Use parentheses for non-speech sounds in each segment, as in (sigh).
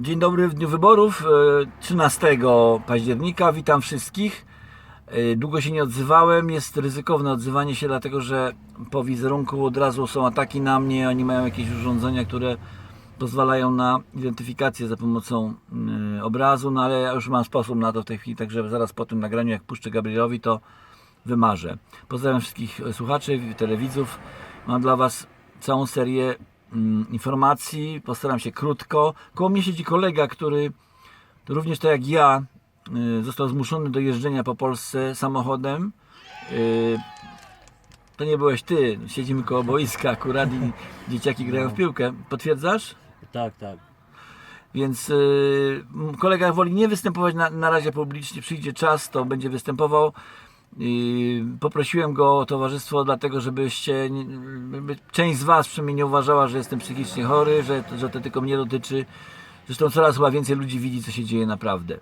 Dzień dobry w dniu wyborów, e, 13 października. Witam wszystkich. E, Długo się nie odzywałem. Jest ryzykowne odzywanie się, dlatego że po wizerunku od razu są ataki na mnie. Oni mają jakieś urządzenia, które pozwalają na identyfikację za pomocą mm, obrazu, no ale ja już mam sposób na to w tej chwili, także zaraz po tym nagraniu, jak puszczę Gabrielowi, to wymarzę. Pozdrawiam wszystkich słuchaczy, telewidzów. Mam dla Was całą serię informacji. Postaram się krótko. Koło mnie siedzi kolega, który również tak jak ja y, został zmuszony do jeżdżenia po Polsce samochodem. Y, To nie byłeś ty. Siedzimy koło boiska akurat i dzieciaki grają w piłkę. Potwierdzasz? Tak, tak. Więc y, kolega woli nie występować na, na razie publicznie. Przyjdzie czas, to będzie występował. Poprosiłem go o towarzystwo, dlatego żebyście, żeby część z Was przynajmniej nie uważała, że jestem psychicznie chory, że, że to tylko mnie dotyczy. Zresztą coraz chyba więcej ludzi widzi, co się dzieje naprawdę.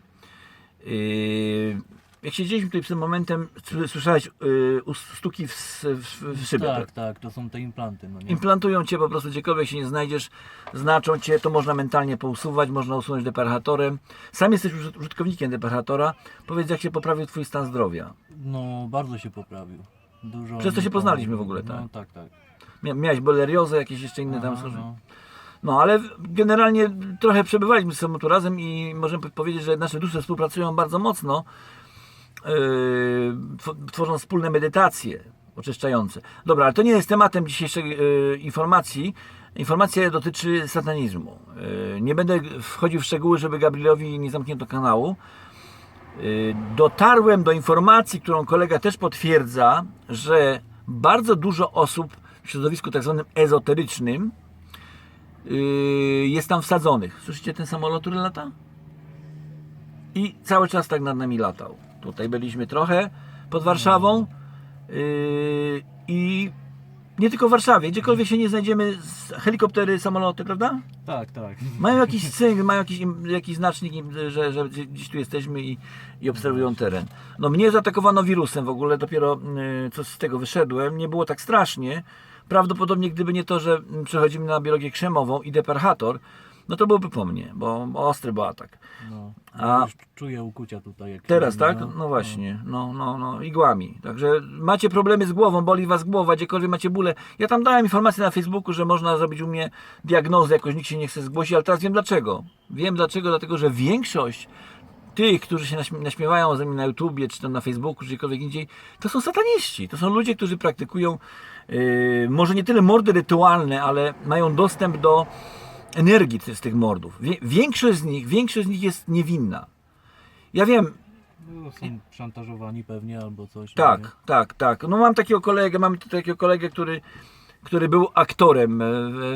Yy, jak siedzieliśmy tutaj przed momentem, sły- słyszałeś yy, stuki w, w, w szybę. Tak, tak, to są te implanty, no? Implantują cię po prostu gdziekolwiek się nie znajdziesz, znaczą cię, to można mentalnie pousuwać, można usunąć deperchatorem. Sam jesteś użyt- użytkownikiem deperchatora. Powiedz, jak się poprawił twój stan zdrowia. No, bardzo się poprawił. Dużo Przez to się poznaliśmy w ogóle, tak? No, tak, tak. Mia- Miałeś boleriozę, jakieś jeszcze inne tam Aha, służby? no. No, ale generalnie trochę przebywaliśmy ze sobą tu razem i możemy powiedzieć, że nasze dusze współpracują bardzo mocno, yy, tw- tworząc wspólne medytacje oczyszczające. Dobra, ale to nie jest tematem dzisiejszej yy, informacji. Informacja dotyczy satanizmu. Yy, nie będę wchodził w szczegóły, żeby Gabrielowi nie zamknięto kanału. Dotarłem do informacji, którą kolega też potwierdza, że bardzo dużo osób w środowisku tak zwanym ezoterycznym jest tam wsadzonych. Słyszycie ten samolot, który lata? I cały czas tak nad nami latał. Tutaj byliśmy trochę pod Warszawą yy, i nie tylko w Warszawie, gdziekolwiek się nie znajdziemy, z- helikoptery, samoloty, prawda? Tak, tak. Mają jakiś cynk, mają jakiś, jakiś znacznik, że, że gdzieś tu jesteśmy i, i obserwują teren. No mnie zaatakowano wirusem w ogóle, dopiero y, co z tego wyszedłem, nie było tak strasznie. Prawdopodobnie gdyby nie to, że przechodzimy na biologię krzemową i deperchator, no to byłoby po mnie, bo ostry był atak. No. A- czuję ukucia tutaj. Teraz tak? No właśnie, no, no, no, igłami. Także macie problemy z głową, boli was głowa, gdziekolwiek macie bóle. Ja tam dałem informację na Facebooku, że można zrobić u mnie diagnozę, jakoś nikt się nie chce zgłosić, ale teraz wiem dlaczego. Wiem dlaczego, dlatego że większość tych, którzy się naśmie- naśmiewają ze mnie na YouTubie, czy tam na Facebooku, czy gdziekolwiek indziej, to są sataniści. To są ludzie, którzy praktykują yy, może nie tyle mordy rytualne, ale mają dostęp do energii z tych mordów. Większość z nich, większość z nich jest niewinna. Ja wiem, No, są szantażowani pewnie albo coś. tak, tak, tak. No mam takiego kolegę, mam tu takiego kolegę, który, który był aktorem e,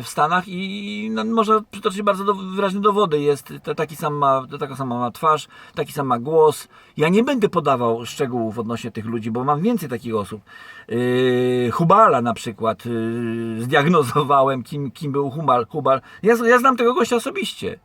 w- Stanach i no, można przytoczyć bardzo do, wyraźne dowody. Jest, taki sam ma, taka sama ma twarz, taki sam ma głos. Ja nie będę podawał szczegółów odnośnie tych ludzi, bo mam więcej takich osób. Yy, Hubala na przykład yy, zdiagnozowałem, kim, kim był Hubal. Hubal. Ja, ja znam tego gościa osobiście.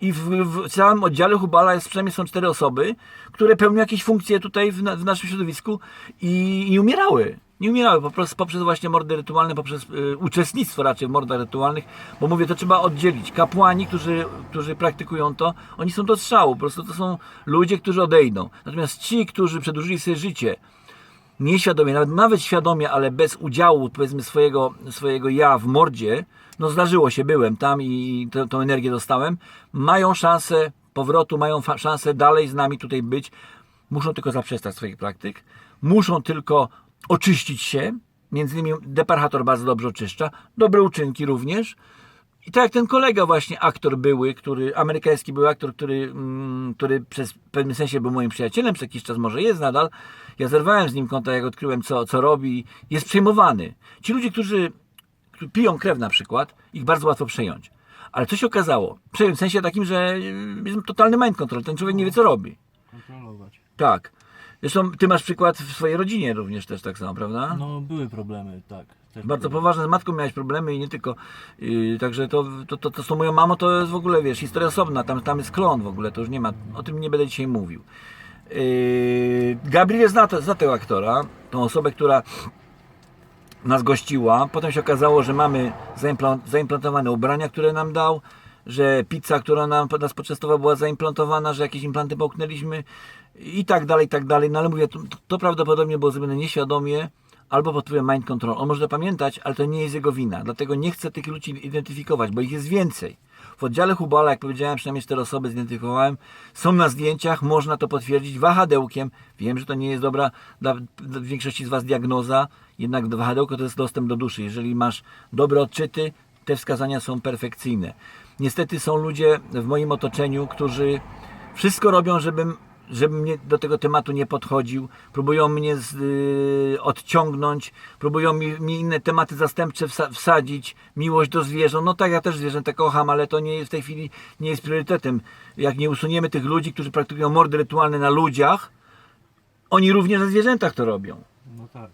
I w, w całym oddziale Hubala jest przynajmniej są cztery osoby, które pełnią jakieś funkcje tutaj w, w naszym środowisku i nie umierały. Nie umierały poprzez, poprzez właśnie mordy rytualne, poprzez y, uczestnictwo raczej w mordach rytualnych, bo mówię, to trzeba oddzielić. Kapłani, którzy, którzy praktykują to, oni są do strzału, po prostu to są ludzie, którzy odejdą. Natomiast ci, którzy przedłużyli sobie życie, nieświadomie, nawet, nawet świadomie, ale bez udziału powiedzmy swojego, swojego ja w mordzie, no zdarzyło się, byłem tam i tę- energię dostałem, mają szansę powrotu, mają szansę dalej z nami tutaj być, muszą tylko zaprzestać swoich praktyk, muszą tylko oczyścić się, między innymi deparchator bardzo dobrze oczyszcza, dobre uczynki również, i tak jak ten kolega właśnie, aktor były, który, amerykański był aktor, który, mm, który przez w pewnym sensie był moim przyjacielem przez jakiś czas, może jest nadal. Ja zerwałem z nim kontakt, jak odkryłem, co, co robi. Jest przejmowany. Ci ludzie, którzy, piją krew na przykład, ich bardzo łatwo przejąć. Ale co się okazało? Przejąć w sensie takim, że y, jest totalny mind control. Ten człowiek nie wie, co robi. Kontrolować. Tak. Zresztą ty masz przykład w swojej rodzinie również też tak samo, prawda? No, były problemy, tak. Też Bardzo były. poważne, z matką miałeś problemy i nie tylko. Yy, także to, to, to, to z tą moją mamą to jest w ogóle, wiesz, historia osobna, tam, tam jest klon w ogóle, to już nie ma, o tym nie będę dzisiaj mówił. Yy, Gabriel zna, to, zna tego aktora, tą osobę, która nas gościła. Potem się okazało, że mamy zaimplan- zaimplantowane ubrania, które nam dał. że pizza, która nam, nas poczęstowała była zaimplantowana, że jakieś implanty połknęliśmy i tak dalej, i tak dalej. No ale mówię, to, to prawdopodobnie było zrobione nieświadomie albo pod wpływem mind control. On może to pamiętać, ale to nie jest jego wina. Dlatego nie chcę tych ludzi identyfikować, bo ich jest więcej. W oddziale Hubala, jak powiedziałem, przynajmniej cztery osoby zidentyfikowałem, są na zdjęciach, można to potwierdzić wahadełkiem. Wiem, że to nie jest dobra dla, dla większości z Was diagnoza, jednak wahadełko to jest dostęp do duszy. Jeżeli masz dobre odczyty, te wskazania są perfekcyjne. Niestety są ludzie w moim otoczeniu, którzy wszystko robią, żebym, żebym mnie do tego tematu nie podchodził. Próbują mnie z, y, odciągnąć, próbują mi, mi inne tematy zastępcze wsa, wsadzić. Miłość do zwierząt. No tak, ja też zwierzęta kocham, ale to nie jest w tej chwili nie jest priorytetem. Jak nie usuniemy tych ludzi, którzy praktykują mordy rytualne na ludziach, oni również na zwierzętach to robią. No tak.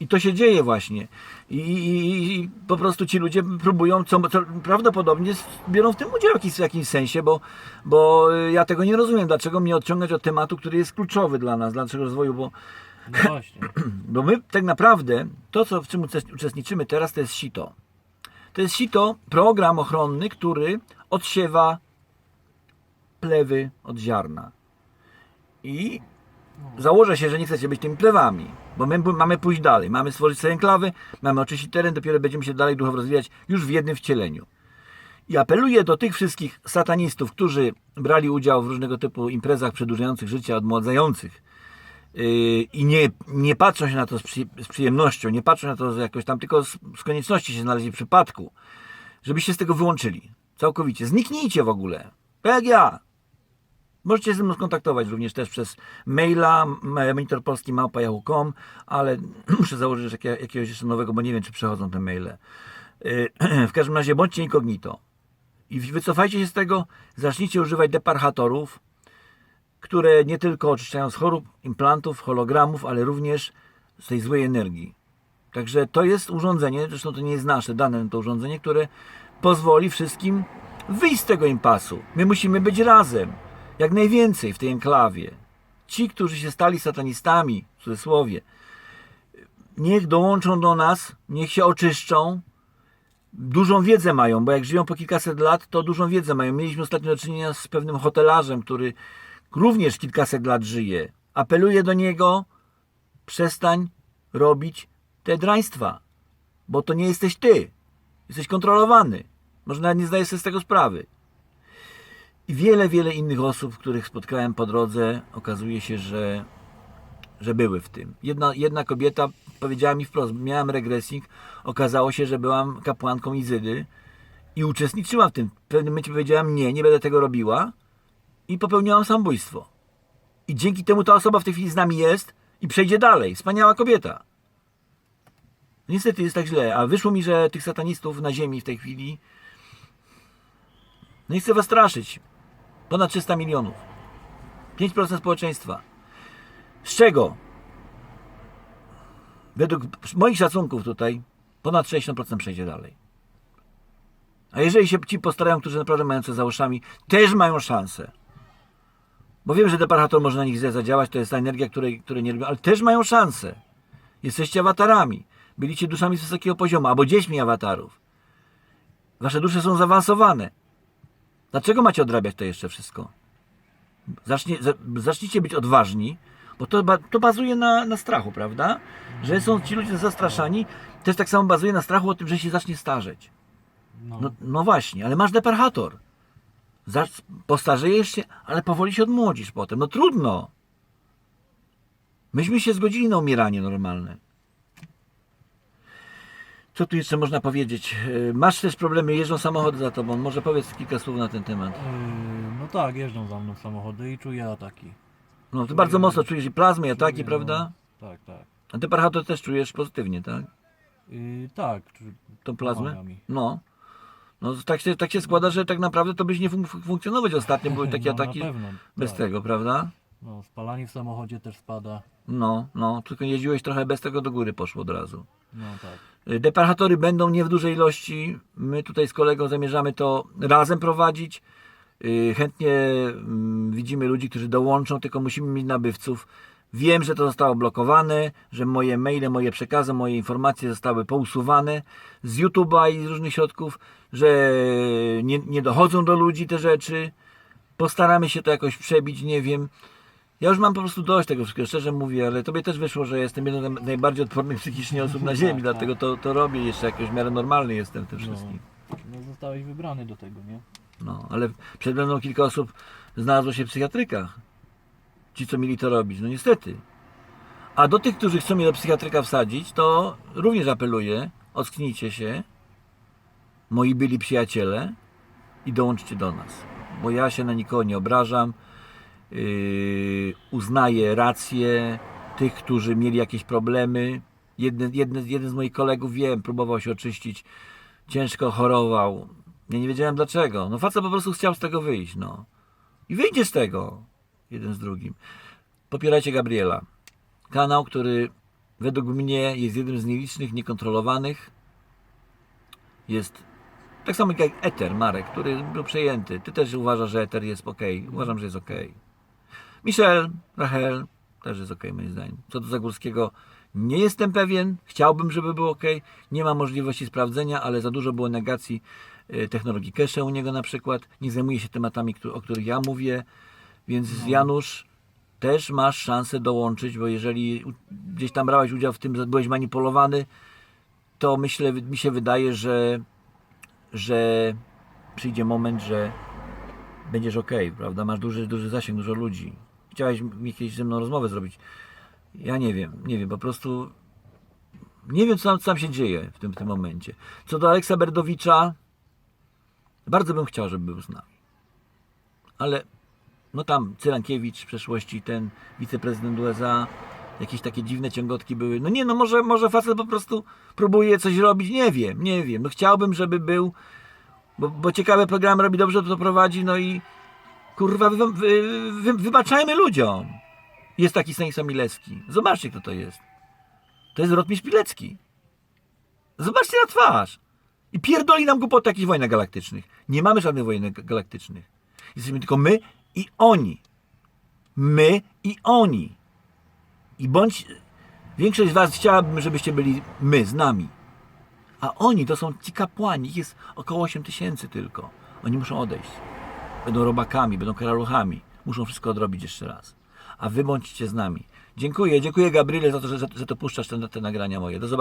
I to się dzieje właśnie. I, po prostu ci ludzie próbują, co, co prawdopodobnie biorą w tym udział w jakimś, w jakimś sensie, bo, bo y, ja tego nie rozumiem. Dlaczego mnie odciągać od tematu, który jest kluczowy dla nas, dla naszego rozwoju, bo, No właśnie. (clears throat) bo my tak naprawdę, to co, w czym uczest- uczestniczymy teraz, to jest sito. To jest sito, program ochronny, który odsiewa plewy od ziarna. I założę się, że nie chcecie być tymi plewami, bo my mamy pójść dalej. Mamy stworzyć sobie enklawy, mamy oczyścić teren, dopiero będziemy się dalej duchowo rozwijać już w jednym wcieleniu. I apeluję do tych wszystkich satanistów, którzy brali udział w różnego typu imprezach przedłużających życie, odmładzających yy, i nie, nie patrzą się na to z, przy, z przyjemnością, nie patrzą na to jakoś tam, tylko z, z konieczności się znaleźli w przypadku, żebyście z tego wyłączyli. Całkowicie. Zniknijcie w ogóle. Tak jak ja. Możecie się ze mną skontaktować również też przez maila m- monitorpolski.małpa.yahoo.com, ale (clears throat) muszę założyć jakie- jakiegoś jeszcze nowego, bo nie wiem, czy przechodzą te maile. Yy, (clears throat) W każdym razie bądźcie incognito. I wycofajcie się z tego, zacznijcie używać deparchatorów, które nie tylko oczyszczają z chorób, implantów, hologramów, ale również z tej złej energii. Także to jest urządzenie, zresztą to nie jest nasze, dane to urządzenie, które pozwoli wszystkim wyjść z tego impasu. My musimy być razem, jak najwięcej w tej enklawie. Ci, którzy się stali satanistami, w cudzysłowie, niech dołączą do nas, niech się oczyszczą, dużą wiedzę mają, bo jak żyją po kilkaset lat, to dużą wiedzę mają. Mieliśmy ostatnio do czynienia z pewnym hotelarzem, który również kilkaset lat żyje. Apeluję do niego, przestań robić te draństwa, bo to nie jesteś ty. Jesteś kontrolowany. Może nawet nie zdajesz sobie z tego sprawy. I wiele, wiele innych osób, których spotkałem po drodze, okazuje się, że, że były w tym. Jedna, jedna kobieta powiedziała mi wprost, miałem regresing, okazało się, że byłam kapłanką Izydy i uczestniczyłam w tym. W pewnym momencie powiedziałam nie, nie będę tego robiła i popełniłam samobójstwo. I dzięki temu ta osoba w tej chwili z nami jest i przejdzie dalej. Wspaniała kobieta. Niestety jest tak źle, a wyszło mi, że tych satanistów na ziemi w tej chwili no nie chcę was straszyć. Ponad 300 milionów. 5% społeczeństwa. Z czego? Według moich szacunków tutaj ponad 60% przejdzie dalej. A jeżeli się ci postarają, którzy naprawdę mają co za uszami, też mają szansę. Bo wiem, że deparchator może na nich zadziałać, to jest ta energia, której, której nie lubią, ale też mają szansę. Jesteście awatarami. Byliście duszami z wysokiego poziomu, albo dziećmi awatarów. Wasze dusze są zaawansowane. Dlaczego macie odrabiać to jeszcze wszystko? Zacznie, za- zacznijcie być odważni, bo to, to bazuje na, na strachu, prawda? Że są ci ludzie zastraszani. Też tak samo bazuje na strachu o tym, że się zacznie starzeć. No, No, no właśnie, ale masz deparchator. Zacz- Postarzejesz się, ale powoli się odmłodzisz potem. No trudno. Myśmy się zgodzili na umieranie normalne. Co tu jeszcze można powiedzieć? Yy, Masz też problemy, jeżdżą samochody za tobą. Może powiedz kilka słów na ten temat. Yy, no tak, jeżdżą za mną samochody i czuję ataki. No, ty bardzo mocno czujesz i plazmy, i ataki, Czuję, prawda? No, tak, tak. A deparchator też czujesz pozytywnie, tak? Yy, tak. Tą plazmę? No. No tak się, tak się składa, że tak naprawdę to byś nie fun- funkcjonować ostatnio. (laughs) Były takie no, ataki pewno. bez tak. tego, prawda? No, spalanie w samochodzie też spada. No, no, tylko jeździłeś trochę bez tego do góry poszło od razu. No tak. Y, Deparchatory będą nie w dużej ilości. My tutaj z kolegą zamierzamy to razem prowadzić. Y, Chętnie mm, widzimy ludzi, którzy dołączą, tylko musimy mieć nabywców. Wiem, że to zostało blokowane, że moje maile, moje przekazy, moje informacje zostały pousuwane z YouTube'a i z różnych środków, że nie, nie dochodzą do ludzi te rzeczy. Postaramy się to jakoś przebić, nie wiem. Ja już mam po prostu dość tego wszystkiego, szczerze mówię, ale tobie też wyszło, że jestem jedną z najbardziej odpornych psychicznie (laughs) osób na ziemi, Tak, dlatego to, to robię jeszcze jakoś w miarę normalny jestem w tym wszystkim. No zostałeś wybrany do tego, nie? No, ale przede mną kilka osób znalazło się w psychiatrykach. Ci, co mieli to robić, no niestety. A do tych, którzy chcą mnie do psychiatryka wsadzić, to również apeluję, ocknijcie się, moi byli przyjaciele i dołączcie do nas. Bo ja się na nikogo nie obrażam, yy, uznaję rację tych, którzy mieli jakieś problemy. Jeden, z moich kolegów, wiem, próbował się oczyścić, ciężko chorował. Ja nie wiedziałem dlaczego. No facet po prostu chciał z tego wyjść, no. I wyjdzie z tego. Jeden z drugim. Popierajcie Gabriela. Kanał, który według mnie jest jednym z nielicznych, niekontrolowanych. Jest tak samo jak Ether, Marek, który był przejęty. Ty też uważasz, że Ether jest ok. Uważam, że jest ok. Michel, Rachel, też jest ok, moim zdaniem. Co do Zagórskiego, nie jestem pewien. Chciałbym, żeby było ok. Nie ma możliwości sprawdzenia, ale za dużo było negacji y, technologii cache u niego na przykład. Nie zajmuje się tematami, o których ja mówię. Więc Janusz, też masz szansę dołączyć, bo jeżeli gdzieś tam brałeś udział w tym, że byłeś manipulowany, to myślę, mi się wydaje, że, że przyjdzie moment, że będziesz ok, prawda? Masz duży, duży zasięg, dużo ludzi. Chciałeś mi jakieś ze mną rozmowę zrobić. Ja nie wiem, nie wiem, po prostu nie wiem, co tam, co tam się dzieje w tym, w tym momencie. Co do Aleksa Berdowicza, bardzo bym chciał, żeby był z nami. Ale no tam Cyrankiewicz w przeszłości, ten wiceprezydent USA, jakieś takie dziwne ciągotki były. No nie, no może, może facet po prostu próbuje coś robić, nie wiem, nie wiem. No chciałbym, żeby był, bo, bo ciekawe programy robi, dobrze to prowadzi, no i kurwa, wy, wy, wy, wybaczajmy ludziom. Jest taki Stanisław Milewski. Zobaczcie, kto to jest. To jest Rotmistrz Pilecki. Zobaczcie na twarz. I pierdoli nam głupoty jakichś wojnach galaktycznych. Nie mamy żadnych wojen ga- galaktycznych. Jesteśmy tylko my i oni. My i oni. I bądź... Większość z was chciałabym, żebyście byli my, z nami. A oni to są ci kapłani. Ich jest około 8 tysięcy tylko. Oni muszą odejść. Będą robakami, będą karaluchami. Muszą wszystko odrobić jeszcze raz. A wy bądźcie z nami. Dziękuję, dziękuję Gabriele za to, że, że to puszczasz te, te nagrania moje. Do zobaczenia.